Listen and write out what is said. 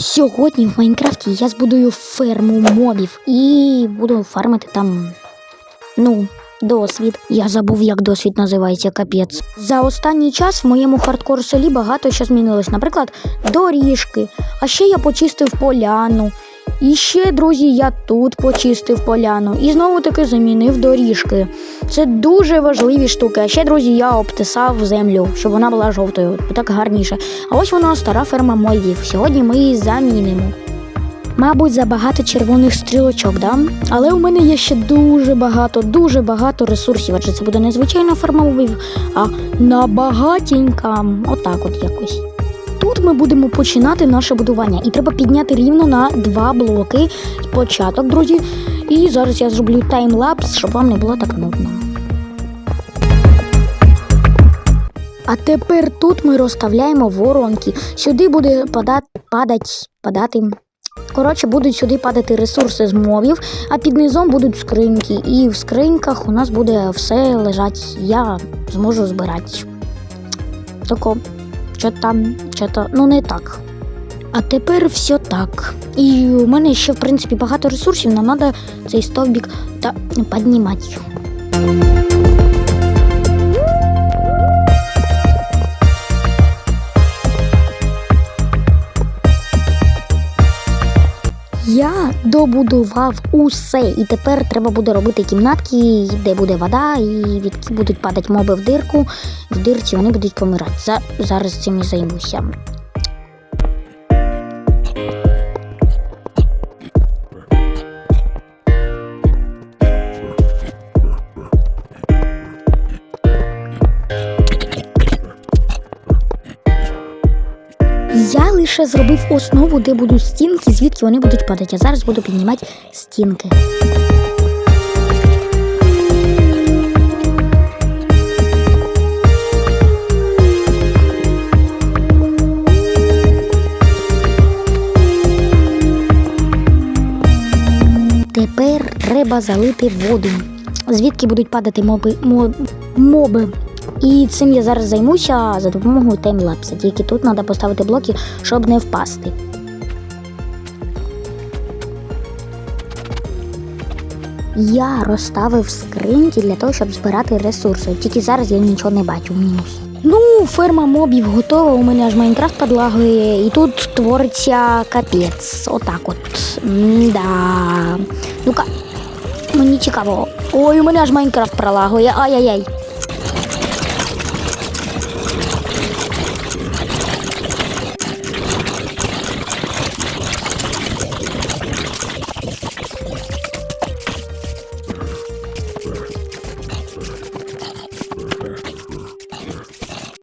Сьогодні в Майнкрафті я збудую ферму мобів і буду фармити там. Ну, досвід. Я забув, як досвід називається капець. За останній час в моєму хардкор селі багато що змінилось. Наприклад, доріжки. А ще я почистив поляну. І ще, друзі, я тут почистив поляну і знову таки замінив доріжки. Це дуже важливі штуки. А ще, друзі, я обтисав землю, щоб вона була жовтою, так гарніше. А ось вона стара ферма мойвів. Сьогодні ми її замінимо. Мабуть, забагато червоних стрілочок, да? Але у мене є ще дуже багато, дуже багато ресурсів, адже це буде не звичайна ферма а набагатінька. Отак от якось. Тут ми будемо починати наше будування, і треба підняти рівно на два блоки початок, друзі. І зараз я зроблю таймлапс, щоб вам не було так нудно. А тепер тут ми розставляємо воронки. Сюди буде падати, падать, падати. Коротше, будуть сюди падати ресурси з мобів, а під низом будуть скриньки. І в скриньках у нас буде все лежать. Я зможу збирати. Тако, що там, що то, ну не так. А тепер все так. І у мене ще, в принципі, багато ресурсів, нам треба цей стовбік та піднімати. Я добудував усе, і тепер треба буде робити кімнатки, де буде вода, і від будуть падати моби в дирку. В дирці вони будуть помирати. За, зараз цим і займуся. Я зробив основу, де будуть стінки, звідки вони будуть падати. А зараз буду піднімати стінки. Тепер треба залити воду, звідки будуть падати моби, мо- моби. І цим я зараз займуся за допомогою таймлапса. Тільки тут треба поставити блоки, щоб не впасти. Я розставив скриньки для того, щоб збирати ресурси. Тільки зараз я нічого не бачу мінус. Ну, ферма мобів готова, у мене аж Майнкрафт подлагує, і тут твориться капець. Отак от. Да. Ну-ка, мені цікаво. Ой, у мене аж Майнкрафт пролагує. Ай-яй-яй.